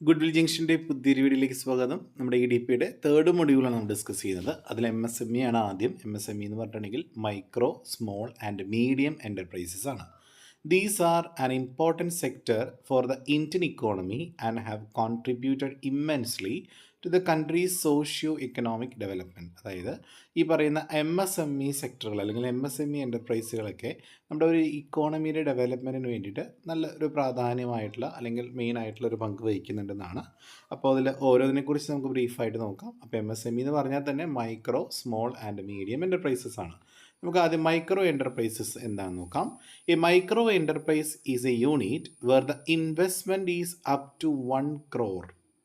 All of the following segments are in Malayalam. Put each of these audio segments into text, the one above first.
ഗുഡ് വിൽ ജംഗ്ഷന്റെ പുതിയൊരു വീഡിയോയിലേക്ക് സ്വാഗതം. നമ്മുടെ ഇ ഡി പിയുടെ തേർഡ് മൊഡ്യൂളാണ് നമ്മൾ ഡിസ്കസ് ചെയ്യുന്നത്. അതിൽ എം എസ് എം ഇ ആണ് ആദ്യം. എം എസ് എം ഇ എന്ന് പറഞ്ഞിട്ടുണ്ടെങ്കിൽ micro small and medium enterprises ആണ്. These are an important sector for the Indian economy and have contributed immensely to the country's socio economic development അതായത് ഈ പറയുന്ന എം എസ് എം ഇ സെക്ടറുകൾ അല്ലെങ്കിൽ എം എസ് എം ഇ എന്റർപ്രൈസുകളൊക്കെ നമ്മുടെ ഒരു ഇക്കോണമിയുടെ ഡെവലപ്മെന്റിന് വേണ്ടിയിട്ട് നല്ല ഒരു പ്രാധാന്യമായിട്ടുള്ള അല്ലെങ്കിൽ മെയിൻ ആയിട്ടുള്ള ഒരു പങ്ക് വഹിക്കുന്നുണ്ടെന്നാണ്. അപ്പോൾ അതിൽ ഓരോന്നിനെക്കുറിച്ച് നമുക്ക് ബ്രീഫായിട്ട് നോക്കാം. അപ്പോൾ എം എസ് എം ഇ എന്ന് പറഞ്ഞാൽ തന്നെ micro small and medium enterprises ആണ്. നമുക്ക് ആദ്യം മൈക്രോ എന്റർപ്രൈസസ് എന്താണെന്ന് നോക്കാം. A micro enterprise is a unit where the investment is up to one crore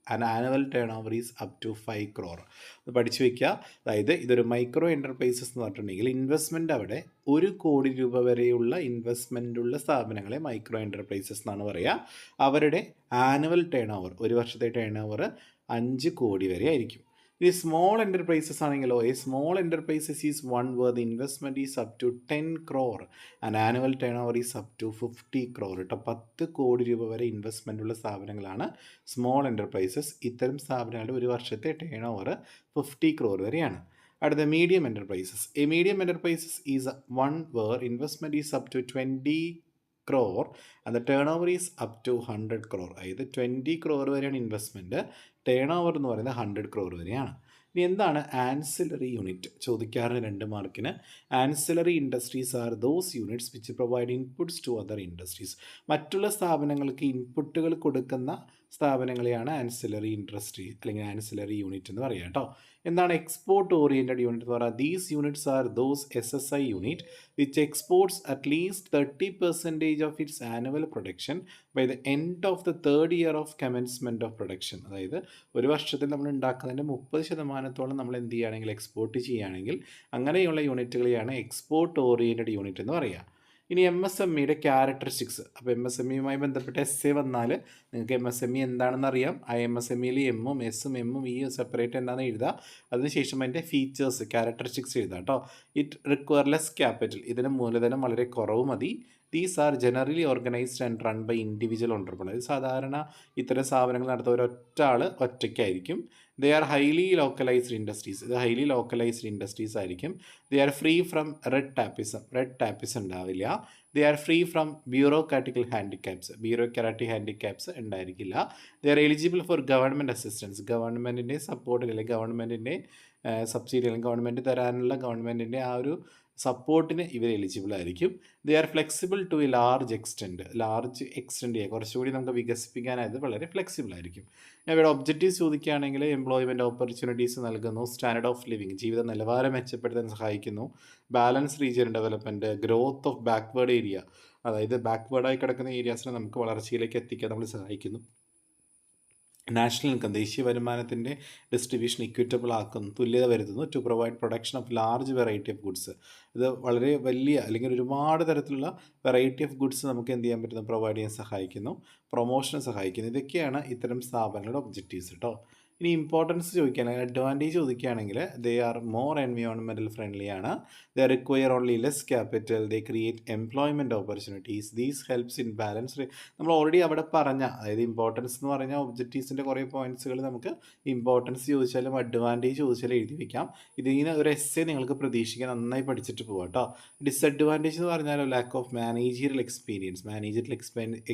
and annual turnover is up to five crore അത് പഠിച്ചു വയ്ക്കുക അതായത് ഇതൊരു മൈക്രോ എന്റർപ്രൈസസ് എന്ന് പറഞ്ഞിട്ടുണ്ടെങ്കിൽ ഇൻവെസ്റ്റ്മെന്റ് അവിടെ ഒരു കോടി രൂപ വരെയുള്ള ഇൻവെസ്റ്റ്മെന്റ് ഉള്ള സ്ഥാപനങ്ങളെ മൈക്രോ എന്റർപ്രൈസസ് എന്നാണ് പറയുക. അവരുടെ ആനുവൽ ടേൺ ഓവർ ഒരു വർഷത്തെ ടേൺ ഓവർ അഞ്ച് കോടി വരെ ആയിരിക്കും. ഇനി സ്മോൾ എന്റർപ്രൈസസ് ആണെങ്കിലോ a small enterprises is one where the investment is up to ten crore and annual turnover is up to fifty crore കേട്ടോ പത്ത് കോടി രൂപ വരെ ഇൻവെസ്റ്റ്മെന്റ് ഉള്ള സ്ഥാപനങ്ങളാണ് സ്മോൾ എന്റർപ്രൈസസ് ഇത്തരം സ്ഥാപനങ്ങളുടെ ഒരു വർഷത്തെ ടേൺ ഓവർ ഫിഫ്റ്റി ക്രോർ വരെയാണ്. അടുത്ത medium enterprises a medium enterprises is one where investment is up to twenty crore the turnover is up to hundred crore അതായത് ട്വന്റി ക്രോർ വരെയാണ് ഇൻവെസ്റ്റ്മെന്റ് ടേൺ ഓവർ എന്ന് പറയുന്നത് ഹൺഡ്രഡ് ക്രോർ വരെയാണ്. ഇനി എന്താണ് ആൻസിലറി യൂണിറ്റ് ചോദിക്കാറുണ്ട് രണ്ട് മാർക്കിന് ancillary industries are those units which provide inputs to other industries മറ്റുള്ള സ്ഥാപനങ്ങൾക്ക് ഇൻപുട്ടുകൾ കൊടുക്കുന്ന സ്ഥാപനങ്ങളെയാണ് ആൻസിലറി ഇൻഡസ്ട്രി അല്ലെങ്കിൽ ആൻസിലറി യൂണിറ്റ് എന്ന് പറയുക കേട്ടോ. എന്താണ് എക്സ്പോർട്ട് ഓറിയന്റഡ് യൂണിറ്റ് എന്ന് പറയുക? These units are those S S I unit which exports at least thirty percentage of its annual production by the end of the third year of commencement of production അതായത് ഒരു വർഷത്തിൽ നമ്മൾ ഉണ്ടാക്കുന്നതിന്റെ മുപ്പത് ശതമാനത്തോളം നമ്മൾ എന്ത് ചെയ്യുകയാണെങ്കിൽ എക്സ്പോർട്ട് ചെയ്യുകയാണെങ്കിൽ അങ്ങനെയുള്ള യൂണിറ്റുകളെയാണ് എക്സ്പോർട്ട് ഓറിയന്റഡ് യൂണിറ്റ് എന്ന് പറയുക. ഇനി എം എസ് എം ഇയുടെ ക്യാരക്ടറിസ്റ്റിക്സ് അപ്പോൾ എം എസ് എം ഇയുമായി ബന്ധപ്പെട്ട എസ് എ വന്നാൽ നിങ്ങൾക്ക് എം എസ് എം ഇ എന്താണെന്ന് അറിയാം. ആ എം എസ് എം ഇയിൽ എമ്മും എസും എമ്മും ഇയും സെപ്പറേറ്റ് എന്താണെന്ന് എഴുതുക. അതിനുശേഷം അതിന്റെ ഫീച്ചേഴ്സ് ക്യാരക്ടറിസ്റ്റിക്സ് എഴുതുക കേട്ടോ ഇറ്റ് റിക്വയർലെസ് ക്യാപിറ്റൽ ഇതിന് മൂലധനം വളരെ കുറവ് മതി. These are generally organised and run by individual entrepreneurs സാധാരണ ഇത്തരം സ്ഥാപനങ്ങൾ നടത്തുന്ന ഒരൊറ്റ ആൾ ഒറ്റയ്ക്കായിരിക്കും. They are highly localised industries ഇത് ഹൈലി ലോക്കലൈസ്ഡ് ഇൻഡസ്ട്രീസ് ആയിരിക്കും. They are free from red tapism red tapism ഉണ്ടാവില്ല. They are free from bureaucratical handicaps bureaucratic handicaps ഉണ്ടായിരിക്കില്ല. They are eligible for government assistance ഗവൺമെന്റിന്റെ സപ്പോർട്ടിൽ അല്ലെങ്കിൽ ഗവൺമെന്റിന്റെ സബ്സിഡി അല്ലെങ്കിൽ ഗവൺമെന്റ് തരാനുള്ള ഗവൺമെന്റിന്റെ ആ ഒരു സപ്പോർട്ടിന് ഇവർ എലിജിബിൾ ആയിരിക്കും. They are flexible to a large extend large extend ചെയ്യുക കുറച്ചുകൂടി നമുക്ക് വികസിപ്പിക്കാനായത് വളരെ ഫ്ലെക്സിബിൾ ആയിരിക്കും. ഇവിടെ ഒബ്ജക്റ്റീവ്സ് ചോദിക്കുകയാണെങ്കിൽ എംപ്ലോയ്മെന്റ് ഓപ്പർച്യൂണിറ്റീസ് നൽകുന്നു. സ്റ്റാൻഡേർഡ് ഓഫ് ലിവിങ് ജീവിത നിലവാരം മെച്ചപ്പെടുത്താൻ സഹായിക്കുന്നു. Balance region development growth of backward area അതായത് ബാക്ക്വേർഡായി കിടക്കുന്ന ഏരിയാസിനെ നമുക്ക് വളർച്ചയിലേക്ക് എത്തിക്കാൻ നമ്മൾ സഹായിക്കുന്നു. നാഷണൽ ഇൻകം ദേശീയ വരുമാനത്തിന്റെ ഡിസ്ട്രിബ്യൂഷൻ ഇക്വിറ്റബിൾ ആക്കുന്നു തുല്യത വരുത്തുന്നു to provide production of large variety of goods ഇത് വളരെ വലിയ അല്ലെങ്കിൽ ഒരുപാട് തരത്തിലുള്ള വെറൈറ്റി ഓഫ് ഗുഡ്സ് നമുക്ക് എന്ത് ചെയ്യാൻ പറ്റുന്നു? പ്രൊവൈഡ് ചെയ്യാൻ സഹായിക്കുന്നു പ്രൊമോഷന് സഹായിക്കുന്നു. ഇതൊക്കെയാണ് ഇത്തരം സ്ഥാപനങ്ങളുടെ ഒബ്ജക്റ്റീവ്സ് കേട്ടോ ഇനി ഇമ്പോർട്ടൻസ് ചോദിക്കുകയാണെങ്കിൽ അഡ്വാന്റേജ് ചോദിക്കുകയാണെങ്കിൽ ദേ ആർ മോർ എൻവയോൺമെന്റൽ ഫ്രണ്ട്ലി ആണ്. They require only less capital they create employment opportunities these helps in balance നമ്മൾ ഓൾറെഡി അവിടെ പറഞ്ഞ അതായത് ഇമ്പോർട്ടൻസ് എന്ന് പറഞ്ഞാൽ ഒബ്ജക്റ്റീവ്സിന്റെ കുറേ പോയിന്റ്സുകൾ നമുക്ക് ഇമ്പോർട്ടൻസ് ചോദിച്ചാലും അഡ്വാന്റേജ് ചോദിച്ചാലും എഴുതി വയ്ക്കാം ഇതിങ്ങനെ ഒരു എസ് നിങ്ങൾക്ക് പ്രതീക്ഷിക്കാൻ നന്നായി പഠിച്ചിട്ട് പോകാം കേട്ടോ ഡിസഡ്വാന്റേജ് എന്ന് പറഞ്ഞാൽ lack of managerial experience managerial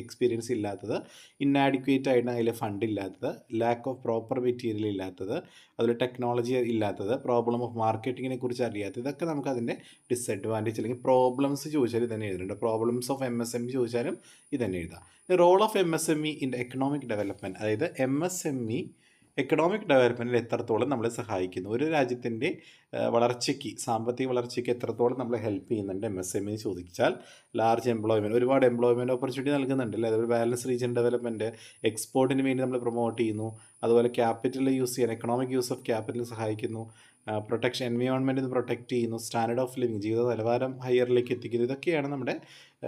experience ഇല്ലാത്തത് ഇന്നാഡിക്വേറ്റ് ആയിട്ട് അതിൽ ഫണ്ട് ഇല്ലാത്തത് ലാക്ക് ഓഫ് പ്രോപ്പർ മെറ്റീരിയൽ ഇല്ലാത്തത് അതുപോലെ ടെക്നോളജി ഇല്ലാത്തത് പ്രോബ്ലം ഓഫ് മാർക്കറ്റിങ്ങിനെ കുറിച്ച് അറിയാത്തത് ഇതൊക്കെ നമുക്ക് അതിന്റെ ഡിസഡ്വാന്റേജ് അല്ലെങ്കിൽ പ്രോബ്ലംസ് ചോദിച്ചാൽ ഇതന്നെ എഴുതുന്നുണ്ട് problems of M S M E ചോദിച്ചാലും ഇതന്നെ എഴുതാം. Role of M S M E in economic development അതായത് M S M E economic ഡെവലപ്മെന്റിൽ എത്രത്തോളം നമ്മളെ സഹായിക്കുന്നു? ഒരു രാജ്യത്തിന്റെ വളർച്ചയ്ക്ക് സാമ്പത്തിക വളർച്ചയ്ക്ക് എത്രത്തോളം നമ്മളെ ഹെൽപ്പ് ചെയ്യുന്നുണ്ട്? എം എസ് എം ഇ ചോദിച്ചാൽ ലാർജ് എംപ്ലോയ്മെന്റ് ഒരുപാട് എംപ്ലോയ്മെന്റ് ഓപ്പർച്യൂണിറ്റി നൽകുന്നുണ്ട് അല്ലേ? അതുപോലെ ബാലൻസ് റീജിയൻ ഡെവലപ്മെന്റ് എക്സ്പോർട്ടിന് വേണ്ടി നമ്മൾ പ്രൊമോട്ട് ചെയ്യുന്നു. അതുപോലെ ക്യാപിറ്റൽ യൂസ് ചെയ്യാൻ എക്കണോമിക് യൂസ് ഓഫ് ക്യാപിറ്റൽ സഹായിക്കുന്നു. പ്രൊട്ടക്ഷൻ എൻവയോൺമെന്റ് പ്രൊട്ടക്റ്റ് ചെയ്യുന്നു. സ്റ്റാൻഡേർഡ് ഓഫ് ലിവിങ് ജീവിത നിലവാരം ഹയറിലേക്ക് എത്തിക്കുന്നു. ഇതൊക്കെയാണ് നമ്മുടെ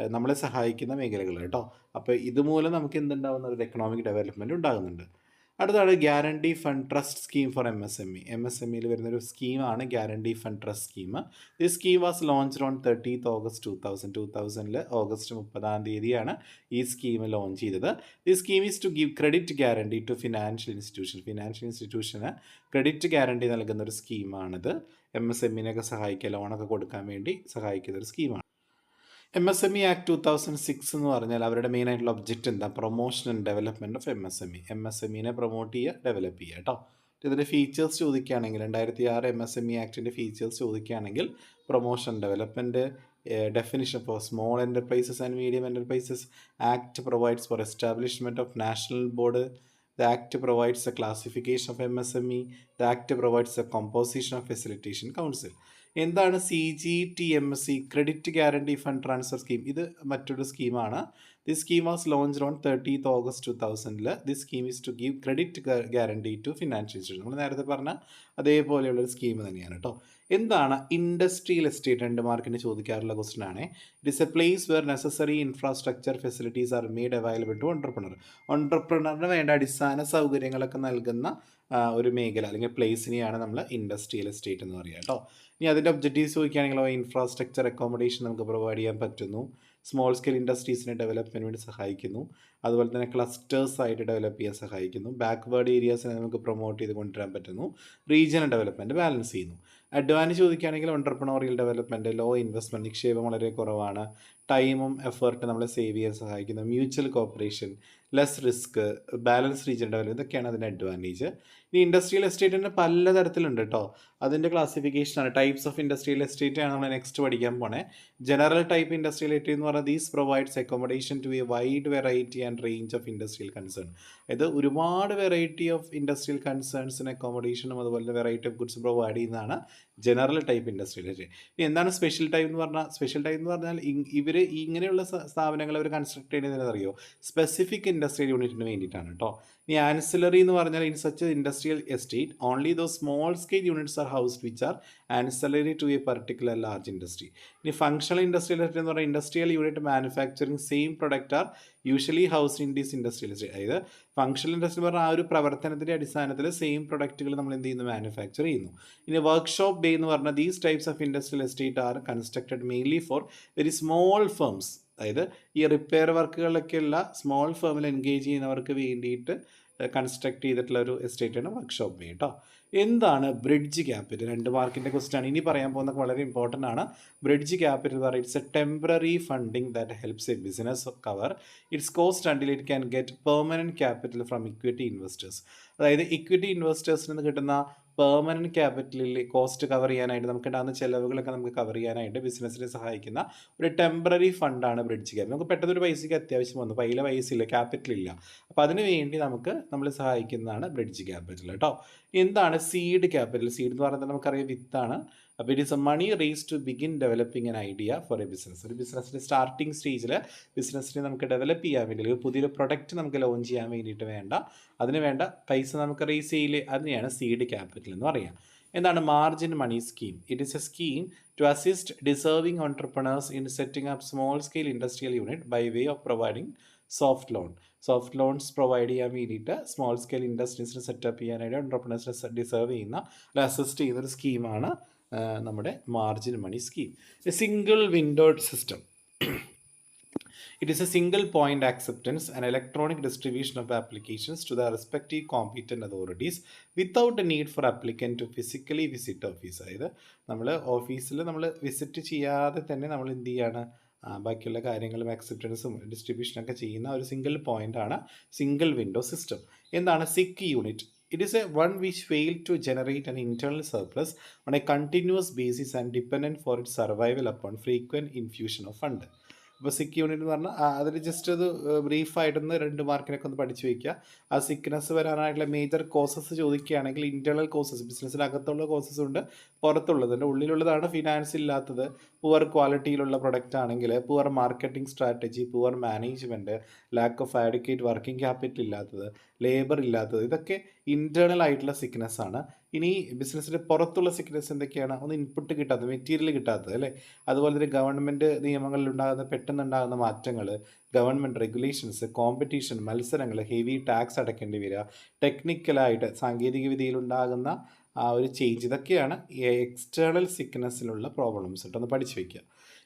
നമ്മളെ സഹായിക്കുന്ന മേഖലകൾ കേട്ടോ. അപ്പോൾ ഇതുമൂലം നമുക്ക് എന്തുണ്ടാകുന്ന ഒരു എക്കണോമിക് ഡെവലപ്മെന്റ് ഉണ്ടാകുന്നുണ്ട്. അടുത്താണ് guarantee fund trust scheme for M S M E M S M ഇയിൽ വരുന്നൊരു സ്കീമാണ് ഗ്യാരണ്ടി ഫണ്ട് ട്രസ്റ്റ് സ്കീം. ഈ scheme was launch on thirtieth August two thousand two തൗസൻഡിൽ August മുപ്പതാം തീയതിയാണ് ഈ സ്കീം ലോഞ്ച് ചെയ്തത്. ഈ scheme is to give credit guarantee to financial institution financial ഇൻസ്റ്റിറ്റ്യൂഷന് credit guarantee നൽകുന്ന ഒരു സ്കീമാണിത്. എം എസ് എമ്മിനെയൊക്കെ സഹായിക്കുക ലോണൊക്കെ കൊടുക്കാൻ വേണ്ടി സഹായിക്കുന്ന ഒരു സ്കീമാണ്. M S M E act two thousand six എന്ന് പറഞ്ഞാൽ അവരുടെ മെയിൻ ആയിട്ടുള്ള ഒബ്ജക്റ്റ് എന്താ promotion and development of M S M E M S M ഇനെ പ്രൊമോട്ട് ചെയ്യുക ഡെവലപ്പ് ചെയ്യുക കേട്ടോ ഇതിന്റെ ഫീച്ചേഴ്സ് ചോദിക്കുകയാണെങ്കിൽ രണ്ടായിരത്തി ആറ് എം എസ് എം ഇ ആക്ടിന്റെ ഫീച്ചേഴ്സ് ചോദിക്കുകയാണെങ്കിൽ promotion development definition for small enterprises and medium enterprises act provides for establishment of national board The Act provides a classification of MSME. The act provides a composition of facilitation council. എന്താണ് C G T M S C credit guarantee fund transfer scheme ഇത് മറ്റൊരു സ്കീമാണ്. The scheme was launch on thirtieth August two തൗസൻഡിൽ the scheme is to give credit guarantee to financial institution നമ്മൾ നേരത്തെ പറഞ്ഞ അതേപോലെയുള്ളൊരു സ്കീം തന്നെയാണ് കേട്ടോ എന്താണ് ഇൻഡസ്ട്രിയൽ എസ്റ്റേറ്റ് രണ്ട് മാർക്കിന് ചോദിക്കാറുള്ള ക്വസ്റ്റൻ ആണ് it is a place where necessary infrastructure facilities are made available to entrepreneur ഓണ്ടർപ്രണറിന് വേണ്ട അടിസ്ഥാന സൗകര്യങ്ങളൊക്കെ നൽകുന്ന ഒരു മേഖല അല്ലെങ്കിൽ പ്ലേസിനെയാണ് നമ്മൾ ഇൻഡസ്ട്രിയൽ എസ്റ്റേറ്റ് എന്ന് പറയുക കേട്ടോ ഇനി അതിന്റെ ഒബ്ജക്റ്റീവ്സ് ചോദിക്കുകയാണെങ്കിലോ ഇൻഫ്രാസ്ട്രക്ചർ അക്കോമഡേഷൻ നമുക്ക് പ്രൊവൈഡ് ചെയ്യാൻ പറ്റുന്നു. സ്മോൾ സ്കെയിൽ ഇൻഡസ്ട്രീസിനെ ഡെവലപ്മെന്റ് വേണ്ടി സഹായിക്കുന്നു. അതുപോലെ തന്നെ ക്ലസ്റ്റേഴ്സ് ആയിട്ട് ഡെവലപ്പ് ചെയ്യാൻ സഹായിക്കുന്നു. ബാക്ക്വേർഡ് ഏരിയാസിനെ നമുക്ക് പ്രൊമോട്ട് ചെയ്ത് കൊണ്ടുവരാൻ പറ്റുന്നു. റീജിയണൽ ഡെവലപ്മെന്റ് ബാലൻസ് ചെയ്യുന്നു. അഡ്വാൻസ് ചോദിക്കുകയാണെങ്കിൽ ഓണ്ടർപ്രണോറിയൽ ഡെവലപ്മെന്റ് ലോ ഇൻവെസ്റ്റ്മെന്റ് നിക്ഷേപം വളരെ കുറവാണ്. ടൈമും എഫേർട്ടും നമ്മളെ സേവ് ചെയ്യാൻ സഹായിക്കുന്ന mutual cooperation less risk balance region develop ഇതൊക്കെയാണ് അതിന്റെ അഡ്വാന്റേജ്. ഇനി ഇൻഡസ്ട്രിയൽ എസ്റ്റേറ്റ് തന്നെ പല തരത്തിലുണ്ട് കേട്ടോ. അതിന്റെ ക്ലാസിഫിക്കേഷനാണ് ടൈപ്സ് ഓഫ് ഇൻഡസ്ട്രിയൽ എസ്റ്റേറ്റ് ആണ് നമ്മൾ നെക്സ്റ്റ് പഠിക്കാൻ പോണേ. ജനറൽ ടൈപ്പ് ഇൻഡസ്ട്രിയൽ എസ്റ്റേറ്റ് എന്ന് പറഞ്ഞാൽ these provides accommodation to a wide variety and range of industrial concern ഇത് ഒരുപാട് വെറൈറ്റി ഓഫ് ഇൻഡസ്ട്രിയൽ കൺസേൺസിന് അക്കോമഡേഷനും അതുപോലെ വെറൈറ്റി ഓഫ് ഗുഡ്സ് പ്രൊവൈഡ് ചെയ്യുന്നതാണ് ജനറൽ ടൈപ്പ് ഇൻഡസ്ട്രിയൽ അല്ലേ ഇനി എന്താണ് സ്പെഷ്യൽ ടൈപ്പ് എന്ന് പറഞ്ഞാൽ സ്പെഷ്യൽ ടൈപ്പ് എന്ന് പറഞ്ഞാൽ ഇവർ ഇങ്ങനെയുള്ള സ്ഥാപനങ്ങൾ അവർ കൺസ്ട്രക്ട് ചെയ്യുന്നതിന് അറിയോ സ്പെസിഫിക് ഇൻഡസ്ട്രിയൽ യൂണിറ്റിന് വേണ്ടിയിട്ടാണ് കേട്ടോ ഇനി ആൻസിലറി എന്ന് പറഞ്ഞാൽ in such industrial estate only those small scale units are housed which are ancillary to a particular large industry ഇനി ഫങ്ഷണൽ ഇൻഡസ്ട്രിയൽ എസ്റ്റേറ്റ് എന്ന് പറഞ്ഞാൽ industrial unit manufacturing same product are usually house in these industrial അതായത് ഫംഗ്ഷണൽ ഇൻഡസ്ട്രി എന്ന് പറഞ്ഞാൽ ആ ഒരു പ്രവർത്തനത്തിന്റെ അടിസ്ഥാനത്തിൽ സെയിം പ്രൊഡക്റ്റുകൾ നമ്മൾ എന്ത് ചെയ്യുന്നു? മാനുഫാക്ചർ ചെയ്യുന്നു. ഇനി വർക്ക്ഷോപ്പ് ബേ എന്ന് പറഞ്ഞാൽ these types of industrial estate are constructed mainly for very small firms അതായത് ഈ റിപ്പയർ വർക്കുകളിലൊക്കെയുള്ള സ്മോൾ ഫേമിൽ എൻഗേജ് ചെയ്യുന്നവർക്ക് വേണ്ടിയിട്ട് കൺസ്ട്രക്ട് ചെയ്തിട്ടുള്ള ഒരു എസ്റ്റേറ്റാണ് വർക്ക്ഷോപ്പ് വേ കേട്ടോ എന്താണ് ബ്രിഡ്ജ് ക്യാപിറ്റൽ രണ്ട് മാർക്കിന്റെ ആണ്. ഇനി പറയാൻ പോകുന്നത് വളരെ ഇമ്പോർട്ടന്റ് ആണ്. ബ്രിഡ്ജ് ക്യാപിറ്റൽ പറയുന്നത് it's a temporary funding that helps a business cover its cost until it can get permanent capital from equity investors അതായത് ഇക്വിറ്റി ഇൻവെസ്റ്റേഴ്സിൽ നിന്ന് കിട്ടുന്ന പെർമനന്റ് ക്യാപിറ്റലിൽ കോസ്റ്റ് കവർ ചെയ്യാനായിട്ട് നമുക്ക് ഉണ്ടാകുന്ന ചിലവുകളൊക്കെ നമുക്ക് കവർ ചെയ്യാനായിട്ട് ബിസിനസ്സിനെ സഹായിക്കുന്ന ഒരു ടെമ്പററി ഫണ്ടാണ് ബ്രിഡ്ജ് ക്യാപിറ്റൽ നമുക്ക് പെട്ടെന്ന് ഒരു പൈസയ്ക്ക് അത്യാവശ്യം വന്നു. പൈല പൈസ ഇല്ല ക്യാപിറ്റൽ ഇല്ല. അപ്പോൾ അതിന് വേണ്ടി നമുക്ക് നമ്മൾ സഹായിക്കുന്നതാണ് ബ്രിഡ്ജ് ക്യാപിറ്റൽ കേട്ടോ എന്താണ് സീഡ് ക്യാപിറ്റൽ സീഡ് എന്ന് പറയുന്നത് നമുക്കറിയാം വിത്താണ്. അപ്പോൾ it is a money raise to begin developing an idea for a business ഒരു ബിസിനസ്സിന്റെ സ്റ്റാർട്ടിംഗ് സ്റ്റേജിൽ ബിസിനസ്സിനെ നമുക്ക് ഡെവലപ്പ് ചെയ്യാൻ വേണ്ടി ഒരു പുതിയൊരു പ്രൊഡക്റ്റ് നമുക്ക് ലോഞ്ച് ചെയ്യാൻ വേണ്ടിയിട്ട് വേണ്ട. അതിന് വേണ്ട പൈസ നമുക്ക് റേസ് ചെയ്യില്ല അതിനെയാണ് സീഡ് ക്യാപിറ്റൽ എന്ന് പറയുക എന്താണ്? Margin money scheme it is a scheme to assist deserving entrepreneurs in setting up small scale industrial unit by way of providing soft loan soft loans provide ചെയ്യാൻ വേണ്ടിയിട്ട് സ്മോൾ സ്കെയിൽ ഇൻഡസ്ട്രീസിന് സെറ്റപ്പ് ചെയ്യാനായിട്ട് ഓൺടർപ്രണേഴ്സിനെ ഡിസേർവ് ചെയ്യുന്ന അല്ലെങ്കിൽ അസിസ്റ്റ് ചെയ്യുന്ന ഒരു സ്കീമാണ് നമ്മുടെ margin money scheme a single windowed system It is a single point acceptance and electronic distribution of applications to the respective competent authorities without the need for applicant to physically visit office. അതായത് നമ്മൾ ഓഫീസിൽ നമ്മൾ വിസിറ്റ് ചെയ്യാതെ തന്നെ നമ്മൾ എന്ത് ചെയ്യാണ് ബാക്കിയുള്ള കാര്യങ്ങളും അക്സെപ്റ്റൻസും ഡിസ്ട്രിബ്യൂഷനൊക്കെ ചെയ്യുന്ന ഒരു സിംഗിൾ പോയിന്റ് ആണ് സിംഗിൾ വിൻഡോ സിസ്റ്റം എന്താണ് sick unit it is a one which failed to generate an internal surplus on a continuous basis and dependent for its survival upon frequent infusion of fund. ഇപ്പോൾ സിക്ക് യൂണിറ്റ് എന്ന് പറഞ്ഞാൽ അതിൽ ജസ്റ്റ് അത് ബ്രീഫായിട്ടൊന്ന് രണ്ട് മാർക്കിനൊക്കെ ഒന്ന് പഠിച്ചു വയ്ക്കുക. ആ സിക്നസ് വരാനായിട്ടുള്ള മേജർ കോസസ് ചോദിക്കുകയാണെങ്കിൽ ഇന്റേർണൽ കോസസ് ബിസിനസ്സിനകത്തുള്ള കോസസ് ഉണ്ട് പുറത്തുള്ളത്. എന്റെ ഉള്ളിലുള്ളതാണ് ഫിനാൻസ് ഇല്ലാത്തത്. പുവർ ക്വാളിറ്റിയിലുള്ള പ്രൊഡക്റ്റ് ആണെങ്കിൽ poor marketing strategy poor management lack of adequate working capital ഇല്ലാത്തത്. ലേബർ ഇല്ലാത്തത്. ഇതൊക്കെ ഇന്റേർണൽ ആയിട്ടുള്ള സിക്നസ് ആണ്. ഇനി ബിസിനസ്സിന്റെ പുറത്തുള്ള സിക്നസ് എന്തൊക്കെയാണ്? ഒന്ന് ഇൻപുട്ട് കിട്ടാത്തത് മെറ്റീരിയൽ കിട്ടാത്തത് അല്ലേ? അതുപോലെ തന്നെ ഗവൺമെന്റ് നിയമങ്ങളിൽ ഉണ്ടാകുന്ന പെട്ടെന്നുണ്ടാകുന്ന മാറ്റങ്ങൾ ഗവൺമെന്റ് റെഗുലേഷൻസ് കോമ്പറ്റീഷൻ മത്സരങ്ങൾ ഹെവി ടാക്സ് അടയ്ക്കേണ്ടി വരിക ടെക്നിക്കലായിട്ട് സാങ്കേതിക വിദ്യയിലുണ്ടാകുന്ന ആ ഒരു ചേഞ്ച് ഇതൊക്കെയാണ് എക്സ്റ്റേണൽ സിക്നസ്സിലുള്ള പ്രോബ്ലംസ് കേട്ടോ ഒന്ന് പഠിച്ചു വയ്ക്കുക.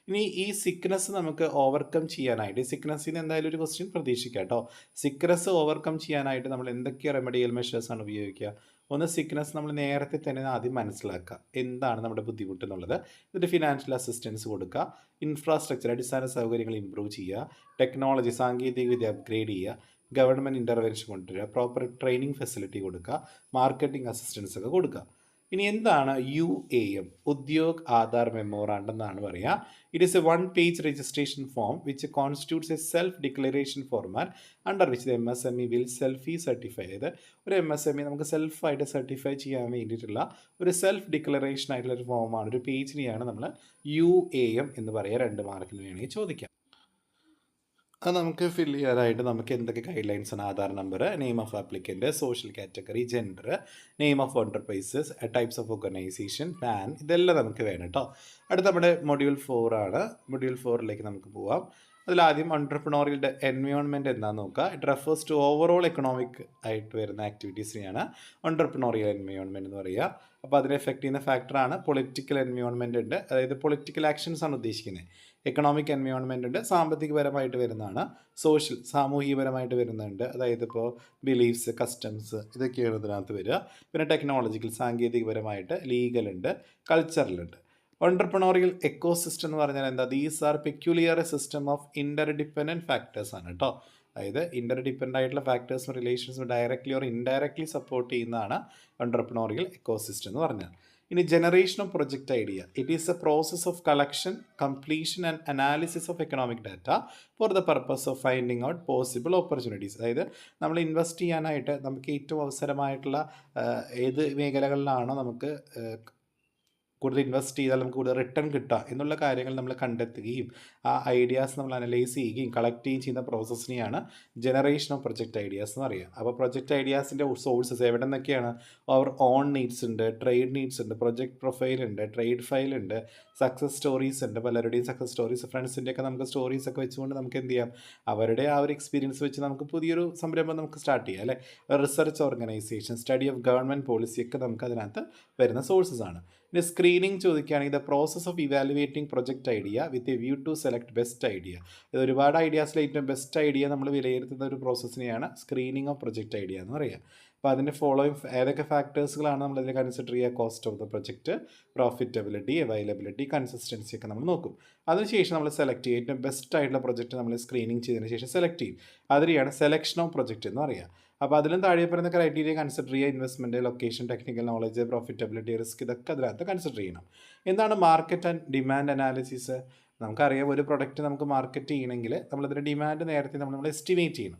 ഇനി ഈ സിക്നസ് നമുക്ക് ഓവർകം ചെയ്യാനായിട്ട് സിക്നസ്സിൽ എന്തായാലും ഒരു ക്വസ്റ്റ്യൻ പ്രതീക്ഷിക്കാം കേട്ടോ. സിക്നസ് ഓവർകം ചെയ്യാനായിട്ട് നമ്മൾ എന്തൊക്കെ റെമഡിയൽ മെഷേഴ്സാണ് ഉപയോഗിക്കുക? ഒന്ന് സിക്നസ് നമ്മൾ നേരത്തെ തന്നെ ആദ്യം മനസ്സിലാക്കുക. എന്താണ് നമ്മുടെ ബുദ്ധിമുട്ട് എന്നുള്ളത്. എന്നിട്ട് ഫിനാൻഷ്യൽ അസിസ്റ്റൻസ് കൊടുക്കുക. ഇൻഫ്രാസ്ട്രക്ചർ അടിസ്ഥാന സൗകര്യങ്ങൾ ഇമ്പ്രൂവ് ചെയ്യുക. ടെക്നോളജി സാങ്കേതികവിദ്യ അപ്ഗ്രേഡ് ചെയ്യുക. ഗവൺമെന്റ് ഇന്റർവെൻഷൻ കൊണ്ടുവരിക. പ്രോപ്പർ ട്രെയിനിങ് ഫെസിലിറ്റി കൊടുക്കുക. മാർക്കറ്റിംഗ് അസിസ്റ്റൻസ് ഒക്കെ കൊടുക്കുക. ഇനി എന്താണ്? U A M Udyog Aadhaar memorandum എന്നാണ് പറയുക. Is a one page registration form which constitutes a self-declaration format under which the MSME will self-e certify ചെയ്ത് ഒരു എം എസ് എം ഇ നമുക്ക് സെൽഫായിട്ട് സർട്ടിഫൈ ചെയ്യാൻ വേണ്ടിയിട്ടുള്ള ഒരു സെൽഫ് ഡിക്ലറേഷൻ ആയിട്ടുള്ള ഒരു ഫോമാണ് ഒരു പേജിനെയാണ് നമ്മൾ യു എ എം എന്ന് പറയുക. രണ്ട് മാർക്കിന് വേണമെങ്കിൽ ചോദിക്കാം. അത് നമുക്ക് ഫിൽ ചെയ്യാനായിട്ട് നമുക്ക് എന്തൊക്കെ ഗൈഡ് ലൈൻസ് ആണ് Aadhaar number name of applicant social category gender name of enterprises types of organisation PAN ഇതെല്ലാം നമുക്ക് വേണം കേട്ടോ അടുത്ത നമ്മുടെ മൊഡ്യൂൾ ഫോർ ആണ്. മൊഡ്യൂൾ ഫോറിലേക്ക് നമുക്ക് പോവാം. അതിലാദ്യം ഓണ്ടർപ്രണോറിയൽ എൻവയോൺമെന്റ് എന്താണെന്ന് നോക്കുക it refers to overall economic ആയിട്ട് വരുന്ന ആക്ടിവിറ്റീസിനെയാണ് ഓണ്ടർപ്രണോറിയൽ എൻവയോൺമെന്റ് എന്ന് പറയുക അപ്പോൾ അതിനെ എഫക്റ്റ് ചെയ്യുന്ന ഫാക്ടറാണ് പൊളിറ്റിക്കൽ എൻവയോൺമെന്റ് ഉണ്ട്. അതായത് പൊളിറ്റിക്കൽ ആക്ഷൻസ് ആണ് ഉദ്ദേശിക്കുന്നത് എക്കണോമിക് എൻവയോൺമെന്റ് ഉണ്ട് സാമ്പത്തികപരമായിട്ട് വരുന്നതാണ് സോഷ്യൽ സാമൂഹികപരമായിട്ട് വരുന്നുണ്ട്. അതായത് ഇപ്പോൾ ബിലീഫ്സ് കസ്റ്റംസ് ഇതൊക്കെയാണ് ഇതിനകത്ത് വരിക. പിന്നെ ടെക്നോളജിക്കൽ സാങ്കേതികപരമായിട്ട് ലീഗൽ ഉണ്ട് കൾച്ചറലുണ്ട് ഓണ്ടർപ്രണോറിയൽ എക്കോസിസ്റ്റം എന്ന് പറഞ്ഞാൽ എന്താ? These are peculiar system of interdependent factors ആണ് കേട്ടോ അതായത് ഇന്റർ ഡിപ്പെൻഡ് ആയിട്ടുള്ള ഫാക്ടേഴ്സും റിലേഷൻസും ഡയറക്റ്റ്ലി ഓർ ഇൻഡയറക്ട്ലി സപ്പോർട്ട് ചെയ്യുന്നതാണ് ഓണ്ടർപ്രണോറിയൽ എക്കോസിസ്റ്റം എന്ന് പറഞ്ഞാൽ. ഇനി generation of project idea it is a process of collection completion and analysis of economic data for the purpose of finding out possible opportunities അതായത് നമ്മൾ ഇൻവെസ്റ്റ് ചെയ്യാനായിട്ട് നമുക്ക് ഏറ്റവും അവസരമായിട്ടുള്ള ഏത് മേഖലകളിലാണോ നമുക്ക് കൂടുതൽ ഇൻവെസ്റ്റ് ചെയ്താൽ നമുക്ക് കൂടുതൽ റിട്ടേൺ കിട്ടുക എന്നുള്ള കാര്യങ്ങൾ നമ്മൾ കണ്ടെത്തുകയും ആ ഐഡിയാസ് നമ്മൾ അനലൈസ് ചെയ്യുകയും കളക്ട് ചെയ്യുകയും ചെയ്യുന്ന പ്രോസസ്സിനെയാണ് ജനറേഷൻ ഓഫ് പ്രൊജക്റ്റ് ഐഡിയാസ് എന്ന് പറയുക. അപ്പോൾ പ്രൊജക്റ്റ് ഐഡിയാസിന്റെ സോഴ്സസ് എവിടെ നിന്നൊക്കെയാണ്? അവർ ഓൺ നീഡ്സ് ഉണ്ട് ട്രേഡ് നീഡ്സ് ഉണ്ട് പ്രൊജക്ട് പ്രൊഫൈൽ ഉണ്ട് ട്രേഡ് ഫയൽ ഉണ്ട് സക്സസ് സ്റ്റോറീസ് ഉണ്ട്. പലരുടെയും സക്സസ് സ്റ്റോറീസ് ഫ്രണ്ട്സിന്റെ ഒക്കെ നമുക്ക് സ്റ്റോറീസ് ഒക്കെ വെച്ചുകൊണ്ട് നമുക്ക് എന്ത് ചെയ്യാം? അവരുടെ ആ ഒരു എക്സ്പീരിയൻസ് വെച്ച് നമുക്ക് പുതിയൊരു സംരംഭം നമുക്ക് സ്റ്റാർട്ട് ചെയ്യാം അല്ലേ? Research organisation study of government policy ഒക്കെ നമുക്ക് അതിനകത്ത് വരുന്ന സോഴ്സസ് ആണ്. ഇനി സ്ക്രീനിങ് ചോദിക്കുകയാണെങ്കിൽ the process of evaluating project idea with a view to select best idea ഇത് ഒരുപാട് ഐഡിയാസിൽ ഏറ്റവും ബെസ്റ്റ് ഐഡിയ നമ്മൾ വിലയിരുത്തുന്ന ഒരു പ്രോസസ്സിനെയാണ് സ്ക്രീനിങ് ഓഫ് പ്രൊജക്റ്റ് ഐഡിയ എന്ന് പറയുക. അപ്പോൾ അതിന്റെ ഫോളോയിങ് ഏതൊക്കെ ഫാക്ടേഴ്സുകളാണ് നമ്മൾ അതിനെ കൺസിഡർ ചെയ്യുക? Cost of the project profitability availability consistency ഒക്കെ നമ്മൾ നോക്കും. അതിനുശേഷം നമ്മൾ സെലക്ട് ചെയ്യും ഏറ്റവും ബെസ്റ്റ് ആയിട്ടുള്ള പ്രൊജക്റ്റ് നമ്മൾ സ്ക്രീനിങ് ചെയ്തതിന് ശേഷം സെലക്ട് ചെയ്യും. അതിനെയാണ് സെലക്ഷൻ ഓഫ് പ്രൊജക്റ്റ് എന്ന് പറയുക. അപ്പോൾ അതിലും താഴെ പറയുന്ന ക്രൈറ്റീരിയ കൺസിഡർ ചെയ്യുക. Investment location technical knowledge profitability risk ഇതൊക്കെ അതിനകത്ത് കൺസിഡർ ചെയ്യണം. എന്താണ് മാർക്കറ്റ് ആൻഡ് ഡിമാൻഡ് അനാലിസിസ് നമുക്കറിയാം ഒരു പ്രൊഡക്റ്റ് നമുക്ക് മാർക്കറ്റ് ചെയ്യണമെങ്കിൽ നമ്മളതിന്റെ ഡിമാൻഡ് നേരത്തെ നമ്മൾ നമ്മൾ എസ്റ്റിമേറ്റ് ചെയ്യണം.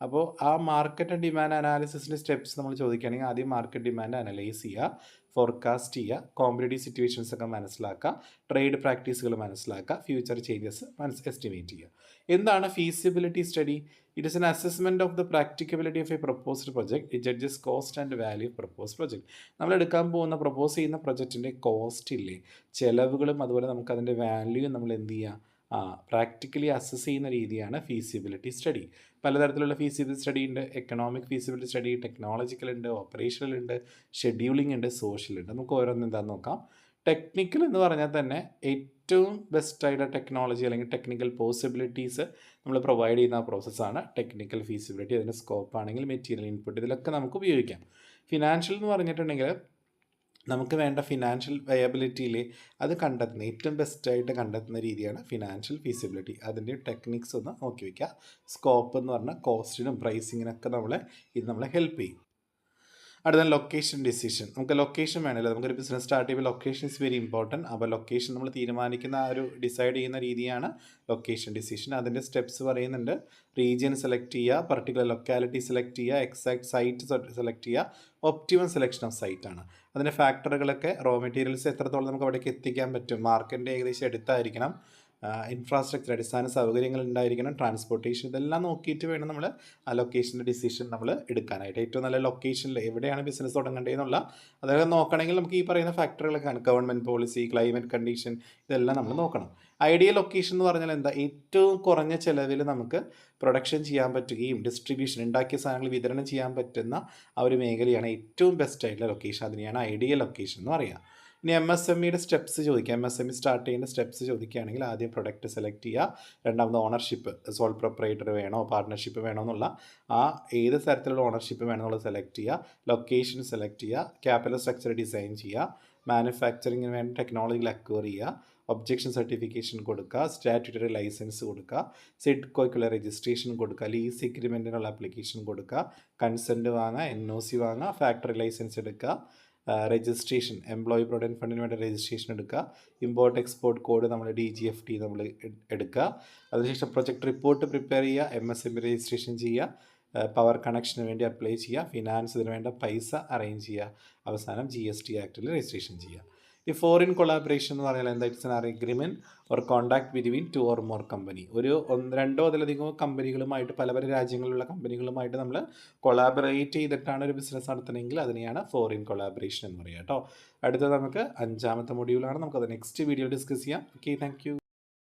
അപ്പോൾ ആ മാർക്കറ്റ് ഡിമാൻഡ് അനാലിസിസിന്റെ സ്റ്റെപ്സ് നമ്മൾ ചോദിക്കുകയാണെങ്കിൽ ആദ്യം മാർക്കറ്റ് ഡിമാൻഡ് അനലൈസ് ചെയ്യുക ഫോർകാസ്റ്റ് ചെയ്യുക കോമ്പറ്റേറ്റീവ് സിറ്റുവേഷൻസ് ഒക്കെ മനസ്സിലാക്കുക ട്രേഡ് പ്രാക്ടീസുകൾ മനസ്സിലാക്കുക ഫ്യൂച്ചർ ചേഞ്ചസ് മനസ് എസ്റ്റിമേറ്റ് ചെയ്യുക. എന്താണ് feasibility study it is an assessment of the practicability of a proposed project it judges cost and value of propose project നമ്മൾ എടുക്കാൻ പോകുന്ന പ്രപ്പോസ് ചെയ്യുന്ന പ്രൊജക്റ്റിന്റെ കോസ്റ്റ് ഇല്ലേ? ചിലവുകളും അതുപോലെ നമുക്ക് അതിന്റെ വാല്യൂ നമ്മൾ എന്ത് ചെയ്യുക? പ്രാക്ടിക്കലി അസസ് ചെയ്യുന്ന രീതിയാണ് ഫീസിബിലിറ്റി സ്റ്റഡി പലതരത്തിലുള്ള ഫീസിബിലിറ്റി സ്റ്റഡി ഉണ്ട്. എക്കണോമിക് ഫീസിബിലിറ്റി സ്റ്റഡി ടെക്നോളജിക്കൽ ഉണ്ട് ഓപ്പറേഷണൽ ഉണ്ട് ഷെഡ്യൂളിംഗ് ഉണ്ട് സോഷ്യൽ ഉണ്ട്. നമുക്ക് ഓരോന്നും എന്താണെന്ന് നോക്കാം. ടെക്നിക്കൽ എന്ന് പറഞ്ഞാൽ തന്നെ ഏറ്റവും ബെസ്റ്റായിട്ടുള്ള ടെക്നോളജി അല്ലെങ്കിൽ ടെക്നിക്കൽ പോസിബിലിറ്റീസ് നമ്മൾ പ്രൊവൈഡ് ചെയ്യുന്ന പ്രോസസ്സാണ് ടെക്നിക്കൽ ഫീസിബിലിറ്റി അതിന്റെ സ്കോപ്പ് ആണെങ്കിൽ മെറ്റീരിയൽ ഇൻപുട്ട് ഇതിലൊക്കെ നമുക്ക് ഉപയോഗിക്കാം. ഫിനാൻഷ്യൽ എന്ന് പറഞ്ഞിട്ടുണ്ടെങ്കിൽ നമുക്ക് വേണ്ട ഫിനാൻഷ്യൽ വയബിലിറ്റിയിൽ അത് കണ്ടെത്തുന്ന ഏറ്റവും ബെസ്റ്റായിട്ട് കണ്ടെത്തുന്ന രീതിയാണ് ഫിനാൻഷ്യൽ ഫീസിബിലിറ്റി അതിന്റെ ടെക്നിക്സ് ഒന്ന് നോക്കി വയ്ക്കുക സ്കോപ്പ് എന്ന് പറഞ്ഞാൽ കോസ്റ്റിനും പ്രൈസിങ്ങിനൊക്കെ നമ്മളെ ഇത് നമ്മളെ ഹെൽപ്പ് ചെയ്യും. അടുത്ത ലൊക്കേഷൻ ഡിസിഷൻ നമുക്ക് ലൊക്കേഷൻ വേണമല്ലോ. നമുക്കൊരു ബിസിനസ് സ്റ്റാർട്ട് ചെയ്യുമ്പോൾ ലൊക്കേഷൻ ഇസ് വെരി ഇമ്പോർട്ടന്റ് അപ്പോൾ ലൊക്കേഷൻ നമ്മൾ തീരുമാനിക്കുന്ന ആ ഒരു ഡിസൈഡ് ചെയ്യുന്ന രീതിയാണ് ലൊക്കേഷൻ ഡിസിഷൻ അതിന്റെ സ്റ്റെപ്സ് പറയുന്നുണ്ട്. റീജിയൻ സെലക്ട് ചെയ്യുക പർട്ടിക്കുലർ ലൊക്കാലിറ്റി സെലക്ട് ചെയ്യുക എക്സാക്ട് സൈറ്റ് സെലക്ട് ചെയ്യുക. ഒപ്റ്റിമം സെലക്ഷൻ ഓഫ് സൈറ്റ് ആണ്. അതിന്റെ ഫാക്ടറുകളൊക്കെ റോ മെറ്റീരിയൽസ് എത്രത്തോളം നമുക്ക് അവിടേക്ക് എത്തിക്കാൻ പറ്റും? മാർക്കറ്റിന്റെ ഏകദേശം എടുത്തായിരിക്കണം ഇൻഫ്രാസ്ട്രക്ചർ അടിസ്ഥാന സൗകര്യങ്ങൾ ഉണ്ടായിരിക്കണം ട്രാൻസ്പോർട്ടേഷൻ ഇതെല്ലാം നോക്കിയിട്ട് വേണം നമ്മൾ ആ ലൊക്കേഷന്റെ ഡിസിഷൻ നമ്മൾ എടുക്കാനായിട്ട്. ഏറ്റവും നല്ല ലൊക്കേഷനിൽ എവിടെയാണ് ബിസിനസ് തുടങ്ങേണ്ടതെന്നുള്ള അതായത് നോക്കണമെങ്കിൽ നമുക്ക് ഈ പറയുന്ന ഫാക്ടറികളൊക്കെയാണ് ഗവൺമെന്റ് പോളിസി ക്ലൈമറ്റ് കണ്ടീഷൻ ഇതെല്ലാം നമ്മൾ നോക്കണം. ഐഡിയൽ ലൊക്കേഷൻ എന്ന് പറഞ്ഞാൽ എന്താ? ഏറ്റവും കുറഞ്ഞ ചിലവിൽ നമുക്ക് പ്രൊഡക്ഷൻ ചെയ്യാൻ പറ്റുകയും ഡിസ്ട്രിബ്യൂഷൻ ഉണ്ടാക്കിയ സാധനങ്ങൾ വിതരണം ചെയ്യാൻ പറ്റുന്ന ആ ഒരു മേഖലയാണ് ഏറ്റവും ബെസ്റ്റ് ആയിട്ടുള്ള ലൊക്കേഷൻ അതിനെയാണ് ഐഡിയൽ ലൊക്കേഷൻ എന്ന് പറയുക ഇനി എം എസ് എം ഇയുടെ സ്റ്റെപ്സ് ചോദിക്കാം. M S M E start ചെയ്യുന്ന സ്റ്റെപ്സ് ചോദിക്കുകയാണെങ്കിൽ ആദ്യം പ്രൊഡക്റ്റ് സെലക്ട് ചെയ്യുക. രണ്ടാമത് ഓണർഷിപ്പ് സോൾ പ്രൊപ്പറേറ്റർ വേണോ പാർട്ട്ണർഷിപ്പ് വേണോ എന്നുള്ള ആ ഏത് തരത്തിലുള്ള ഓണർഷിപ്പ് വേണമെന്നുള്ളത് സെലക്ട് ചെയ്യുക. ലൊക്കേഷൻ സെലക്ട് ചെയ്യുക. ക്യാപിറ്റൽ സ്ട്രക്ചർ ഡിസൈൻ ചെയ്യുക. മാനുഫാക്ചറിങ്ങിന് വേണ്ട ടെക്നോളജികൾ അക്വയർ ചെയ്യുക. ഒബ്ജക്ഷൻ സർട്ടിഫിക്കേഷൻ കൊടുക്കുക. സ്റ്റാറ്റ്യൂട്ടറി ലൈസൻസ് കൊടുക്കുക. സിഡ്കോയ്ക്കുള്ള രജിസ്ട്രേഷൻ കൊടുക്കുക. ലീസ് എഗ്രിമെന്റിനുള്ള ആപ്ലിക്കേഷൻ കൊടുക്കുക. കൺസെന്റ് വാങ്ങുക. എൻ ഒ സി വാങ്ങുക. ഫാക്ടറി ലൈസൻസ് എടുക്കുക. രജിസ്ട്രേഷൻ എംപ്ലോയി പ്രൊവിഡന്റ് ഫണ്ടിന് വേണ്ട രജിസ്ട്രേഷൻ എടുക്കുക. ഇമ്പോർട്ട് എക്സ്പോർട്ട് കോഡ് നമ്മൾ ഡി ജി എഫ് ടി നമ്മൾ എടുക്കുക. അതിനുശേഷം പ്രൊജക്ട് റിപ്പോർട്ട് പ്രിപ്പയർ ചെയ്യുക എം എസ് എം രജിസ്ട്രേഷൻ ചെയ്യുക പവർ കണക്ഷന് വേണ്ടി അപ്ലൈ ചെയ്യുക ഫിനാൻസ് ഇതിന് വേണ്ട പൈസ അറേഞ്ച് ചെയ്യുക. അവസാനം ജി എസ് ടി ആക്ടിൽ രജിസ്ട്രേഷൻ ചെയ്യുക. ഈ ഫോറിൻ കൊളാബറേഷൻ എന്ന് പറഞ്ഞാൽ എന്താ? It's are agreement or contract between two or more company ഒരു ഒന്ന് രണ്ടോ അതിലധികമോ കമ്പനികളുമായിട്ട് പല പല രാജ്യങ്ങളിലുള്ള കമ്പനികളുമായിട്ട് നമ്മൾ കൊളാബറേറ്റ് ചെയ്തിട്ടാണ് ഒരു ബിസിനസ് നടത്തണമെങ്കിൽ അതിനെയാണ് ഫോറിൻ കൊളാബറേഷൻ എന്ന് പറയുക കേട്ടോ അടുത്തത് നമുക്ക് അഞ്ചാമത്തെ മൊഡ്യൂളാണ് നമുക്കത് നെക്സ്റ്റ് വീഡിയോ ഡിസ്കസ് ചെയ്യാം. Okay thank